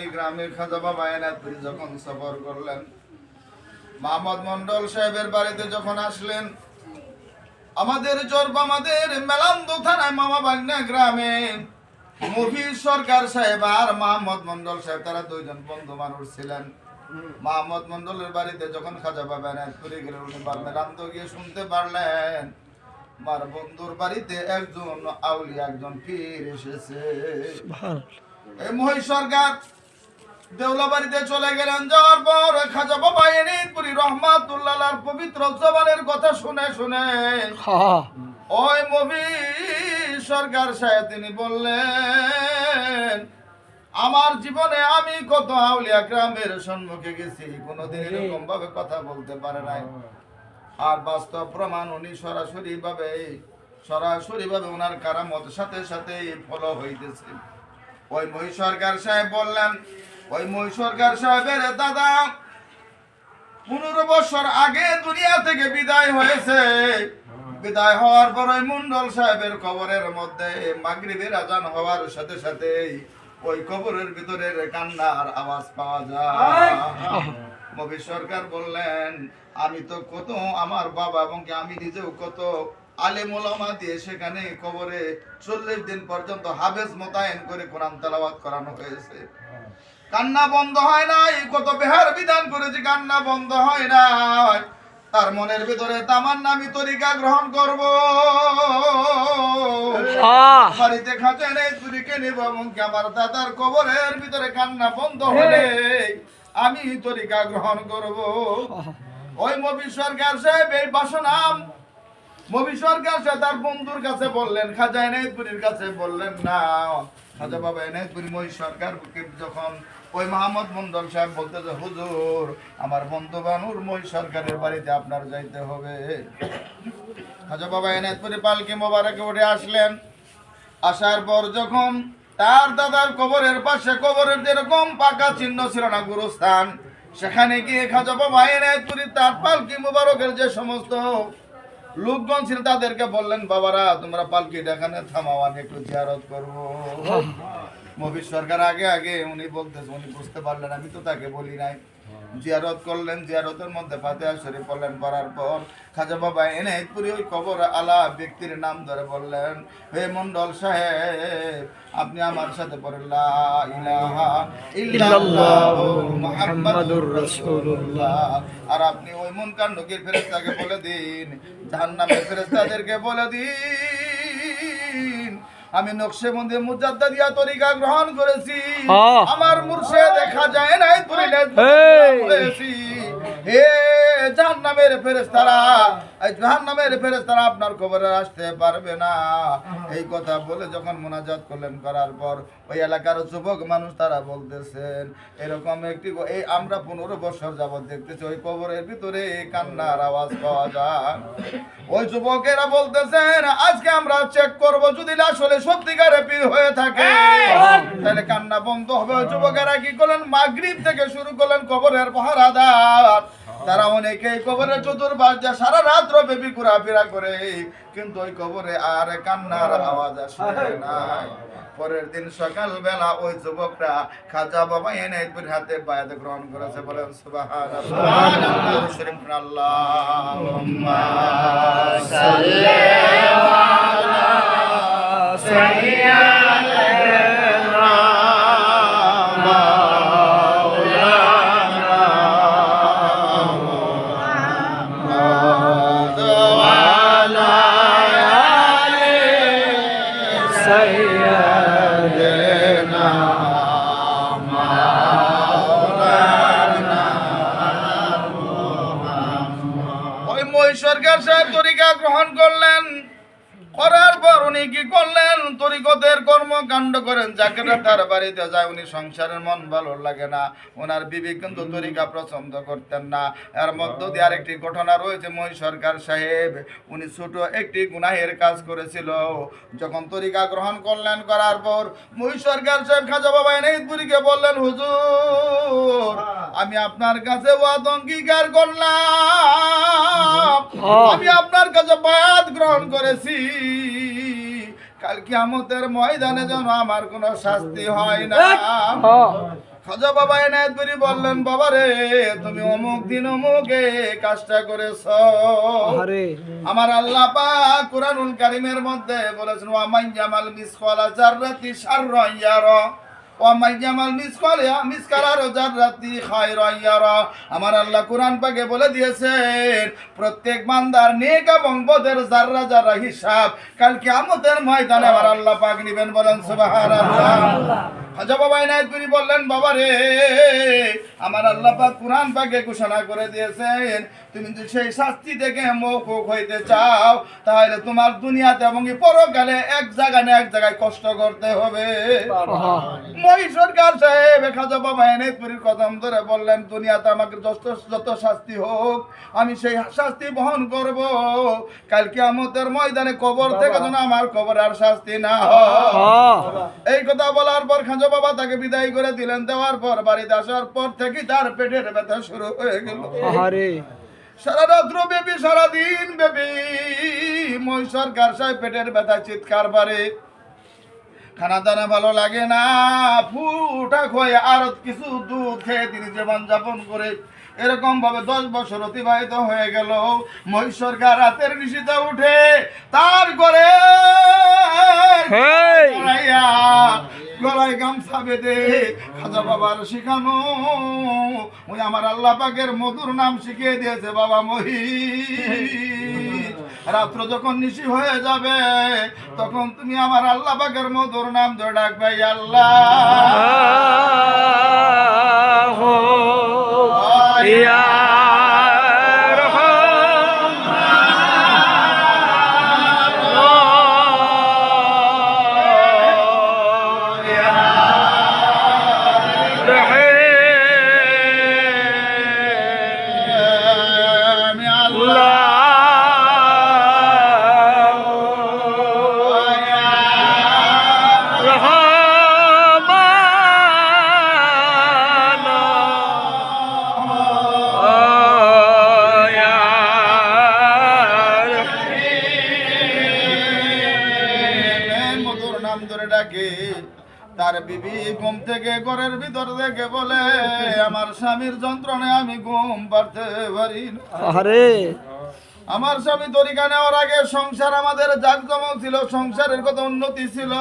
উনি গ্রামের খাজা বাবা এনায়তপুরি যখন সফর করলেন মাহমদ মন্ডল সাহেবের বাড়িতে যখন আসলেন আমাদের জর্ব আমাদের মেলান্দ থানায় মামা বাগনা গ্রামে মফিজ সরকার সাহেব আর মাহমদ মন্ডল সাহেব তারা দুইজন বন্ধু মানুষ ছিলেন। মাহমদ মন্ডলের বাড়িতে যখন খাজা বাবা এনায়তপুরি গেলেন উনি মেলান্দ গিয়ে শুনতে পারলেন আমার বন্ধুর বাড়িতে একজন আউলিয়া একজন পীর এসেছে। এই মহিষ সরকার দেউলা বাড়িতে চলে গেলেন যাওয়ার পর খাজা বাবা এনিপুরি রহমাতুল্লাহর পবিত্র জবানের কথা শুনে শুনে। ওই মবি সরকার সাহেব তিনি বললেন আমার জীবনে আমি কত আউলিয়া গ্রামের সম্মুখে গেছি কোনোদিন এরকম ভাবে কথা বলতে পারে নাই। আর বাস্তব প্রমাণ উনি সরাসরি ভাবে সরাসরি ভাবে ওনার কারামত সাথে সাথে ফলো হইতেছে। ওই মহি সরকার সাহেব বললেন ওই মহি সরকার সাহেবের দাদা, পনেরো বছর আগে দুনিয়া থেকে বিদায় হয়েছে। বিদায় হওয়ার পর ওই মন্ডল সাহেবের কবরের মধ্যে মাগরিবের আজান হওয়ার সাথে সাথে ওই কবরের ভিতরে কান্নার আওয়াজ পাওয়া যায়। মবি সরকার বললেন, আমি তো কত আমার বাবা এবং আমি নিজেও কত আলেম দিয়ে সেখানে কবরে চল্লিশ দিন পর্যন্ত হাফেজ মোতায়েন করে কোরআন তেলাওয়াত করানো হয়েছে। কান্না বন্ধ হয় নাই কত বেহার বিধান করেছি কান্না বন্ধ হয় নাই। তার মনের ভিতরে তামান্না আমি তরিকা গ্রহণ করব। বাড়িতে খাতে নেই তুরিকে নেব এমনকি আমার দাদার কবরের ভিতরে কান্না বন্ধ হলে আমি তরিকা গ্রহণ করব। ওই মবি সরকার সাহেব এই বাসনাম। মবি সরকার সাহেব তার বন্ধুর কাছে বললেন খাজা এনায়তপুরীর কাছে বললেন না। খাজা বাবা এনায়তপুরি মহি সরকার যখন ওই মাহমদ মন্ডল সাহেব বলতে যে, হুজুর, আমার বন্ধু বানুর মহি সরকারের বাড়িতে আপনার যাইতে হবে। খাজা বাবা এনায়তপুরি পালকি মোবারকে উঠে আসলেন। আসার পর যখন তার দাদার কবরের পাশে, কবরের যেরকম পাকা চিহ্ন ছিল না গুরুস্থান, সেখানে গিয়ে খাজা বাবা এনায়তপুরি তার পালকি মোবারকের যে সমস্ত লোকগণ ছিল তাদেরকে বললেন বাবারা তোমরা পালকি এখানে থামাও আমি একটু জিয়ারত করব। মবির সরকার আগে আগে উনি বলতেছে উনি বুঝতে পারলেন আমি তো তাকে বলি নাই। জিয়ারত করলেন, জিয়ারতের মধ্যে ফাতেহা শরীফ পড়লেন, পড়ার পর খাজা বাবা এনায়তপুরি ওই কবর আলা ব্যক্তির নাম ধরে বললেন, হে মন্ডল সাহেব, আপনি আমার সাথে আর আপনি ওই মুনকার নকির ফেরেশতাকে বলে দিন, জাহান্নামের ফেরেশতাদেরকে বলে দিন। আমি নকশে মন্দির মুজাদ্দা দিয়া তরিকা গ্রহণ করেছি আমার মুর্শে দেখা যায় নাই তুই। করেছি হে জাহান্নামের ফেরেশতারা আসতে পারবে না। এই কথা বলে যখন মোনাজাত করলেন, করার পর ওই এলাকার যুবক মানুষ তারা বলতেছেন, এরকম একটি আমরা পনেরো বছর যাবত দেখতেছি, ওই কবরের ভিতরে কান্নার আওয়াজ পাওয়া যায়। ওই যুবকেরা বলতেছেন, আজকে আমরা চেক করব যদি আসলে সত্যিকারে হয়ে থাকে। তাহলে কান্না বন্ধ হবে। ওই যুবকেরা কি করলেন? মাগরিব থেকে শুরু করলেন কবরের পাহারাদার। তারা অনেকে কবরে চতুর্পাশ দিয়ে সারা রাত্র বেবি ঘোরাফেরা করে, কিন্তু ওই কবরে আর কান্নার আওয়াজ আসে নাই। পরের দিন সকাল বেলা ওই যুবকরা খাজা বাবা এনে হাতে বায়াত গ্রহণ করেছে, বলেন সুবহানাল্লাহ। শরীফ সাল্লি ওই সাহেব তরিকা গ্রহণ করলেন। করার পর উনি কি করলেন? তরিকতের কর্মকাণ্ড করেন যাকে তার বাড়িতে যায় উনি সংসারের মন ভালো লাগে না। ওনার বিবি কিন্তু তরিকা পছন্দ করতেন না। এর মধ্য দিয়ে আরেকটি ঘটনা রয়েছে মহি সরকার সাহেব। উনি ছোট একটি গুনাহের কাজ করেছিল। যখন তরিকা গ্রহণ করলেন করার পর মহি সরকার সাহেব খাজা বাবা এনাইতপুরীকে বললেন হুজুর আমি আপনার কাছে ওয়াদ অঙ্গীকার করলাম। আমি আপনার কাছে বায়াত গ্রহণ করেছি। কাল কিয়ামতের ময়দানে যেন আমার কোনো শাস্তি হয় না। খাজা বাবা এনায়তপুরি বললেন বাবা রে তুমি অমুক দিন অমুকে কাজটা করেছ। আমার আল্লাহ পাক কুরআনুল কারীমের মধ্যে বলেছেন মান জামাল মিস কলা চার রাতি সার আমার আল্লাহ কোরআন পাকে বলে দিয়েছেন প্রত্যেক বান্দার নেক এবং বদের জাররা জাররা হিসাব কালকে কিয়ামতের ময়দানে আমার আল্লাহ পাক নিবেন বলেন বাবা এনায়তপুরি বললেন বাবা রে আমার আল্লাহ পাক কুরআন পাকে ঘোষণা করে দিয়েছেন তুমি যদি সেই শাস্তি থেকে মৌকুফ হইতে চাও তাহলে তোমার দুনিয়াতে এবং পরকালে এক জায়গায় না এক জায়গায় কষ্ট করতে হবে। মই সরকার সাহেব খাজা বাবা কদম ধরে বললেন দুনিয়াতে আমাকে যত যত শাস্তি হোক আমি সেই শাস্তি বহন করব। কালকে আমাদের ময়দানে কবর থেকে যেন আমার কবর আর শাস্তি না হয়। এই কথা বলার পর খাঁজো বাবা তাকে বিদায় করে দিলেন। দেওয়ার পর বাড়িতে আসার পর থেকে তার পেটের ব্যথা শুরু হয়ে গেল। সারা রাত্র ব্যাপী সারাদিন ব্যাপী মই সরকার সাহেব পেটের ব্যথা চিৎকার পারে খানা দানা ভালো লাগে না ফুটা খয়ে আর কিছু দুধ খেয়ে তিনি জীবন যাপন করে এরকম ভাবে দশ বছর অতিবাহিত হয়ে গেল। মই সরকার রাতের নিশিতে উঠে তার করে গলায় গামছা বেঁধে খাজা বাবার শিখানো। ওই আমার আল্লাহ পাকের মধুর নাম শিখিয়ে দিয়েছে বাবা মহি। রাত্র যখন নিশি হয়ে যাবে, তখন তুমি আমার আল্লাহ বাগের মধুর নাম ধরে ডাকবে আল্লাহ। ঘুম থেকে ঘরের ভিতর থেকে বলে আমার স্বামীর যন্ত্রণায় আমি ঘুম পারতে পারি আরে আমার স্বামী তরিকা নেওয়ার আগে সংসার আমাদের জাকজমক ছিল সংসারের কত উন্নতি ছিল।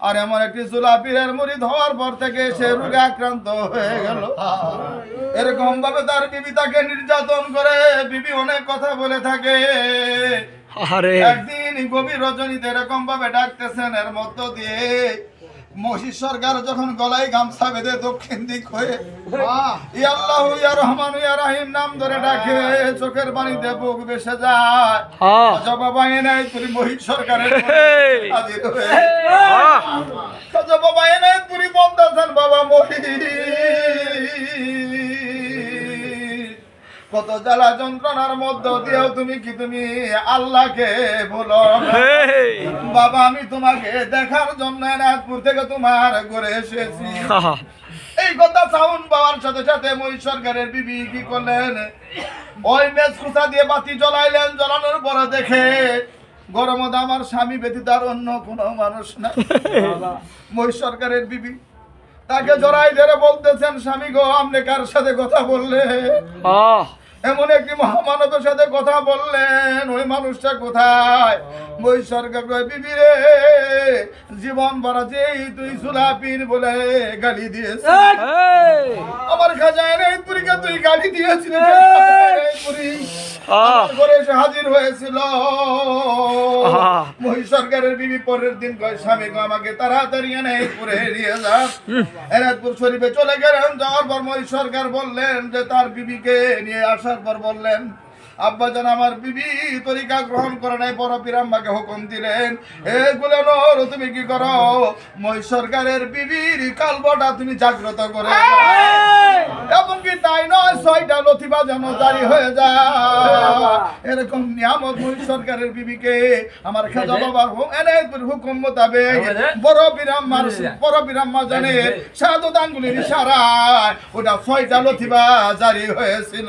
আর এমন একটি জুলাপিরের মুড়িদ হওয়ার পর থেকে সে রোগে আক্রান্ত হয়ে গেল। এরকম ভাবে তার বিবি তাকে নির্যাতন করে বিবি অনেক কথা বলে থাকে। আরে একদিন গভীর রজনীতে এরকম ভাবে ডাকতেছেন এর মধ্য দিয়ে মহিষ সরকার যখন গলায় গামছা বেঁধে দক্ষিণ দিক হয়ে ইয়াল্লাহু ইয়া রহমান ইয়া রাহিম নাম ধরে ডাকে চোখের পানিতে বুক বেসে যায়। বাবা এনাই তুই মহিষ সরকারের! হাজির হয়ে। আহ! খাজা বাবা এনাই বলতেছেন বাবা মহিষ। কত জ্বালা যন্ত্রণার মধ্য দিয়েও তুমি কি তুমি আল্লাহকে বলো বাবা আমি তোমাকে দেখার জন্য এনায়তপুর থেকে তোমার ঘরে এসেছি। এই কথা সাউন্ড পাওয়ার সাথে সাথে মই সরকারের বিবি কি করলেন? ওই মেজ খুঁচা দিয়ে বাতি জ্বলাইলেন জ্বলানোর পরে দেখে গরমদ আমার স্বামী ব্যতীত আর অন্য কোনো মানুষ না। মই সরকারের বিবি তাকে জড়াই ধরে বলতেছেন স্বামী গো আপনি কার সাথে কথা বললে! এমন একটি মহামানবের সাথে কথা বললেন ওই মানুষটা কোথায়? ওই সরকার বিবি রে জীবন ভরা যেই তুই সুলাপির বলে গালি দিয়েছিস। আমার খাজায় পুরীকে তুই গালি দিয়েছিলি! ঘরে এসে হাজির হয়েছিল! মহি সরকারের বিবি পরের দিন কয় স্বামী গো আমাকে তাড়াতাড়ি এনে পুরে নিয়ে যা এনাদপুর শরীফে চলে গেলেন। যাওয়ার পর মহি সরকার বললেন যে তার বিবিকে নিয়ে আসার পর বললেন আব্বাজান আমার বিবি তরিকা গ্রহণ করে নাই বড় পিরাম্মাকে হুকুম দিলেন। এগুলো নর তুমি কি করো? মই সরকারের বিবির কালবটা তুমি জাগ্রত করে দাও। এবং কি তাই নয় ছয়টা লথিবা যেন জারি হয়ে যায়। এরকম নিয়ামত মই সরকারের বিবিকে আমার খাজা হুকুম এনে হুকুম মোতাবেক বড় বিরাম্মার বড় বিরাম্মা জানে সাধু আঙ্গুলির ইশারায় ওটা ছয়টা লথিবা জারি হয়েছিল।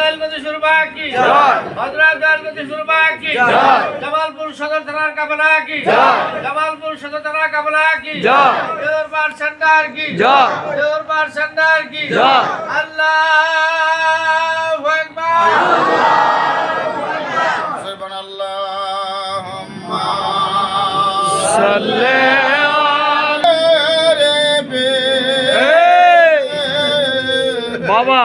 সুরবা কি হজরত গণপতি সুরবা কি জামালপুর সদর থানার কাবলা কি? জামালপুর সদর থানার কাবলা কি? দেওরবার সেন্টার কি? দেওরবার সেন্টার কি? আল্লাহ আকবার। আল্লাহুম্মা সাল্লি বাবা।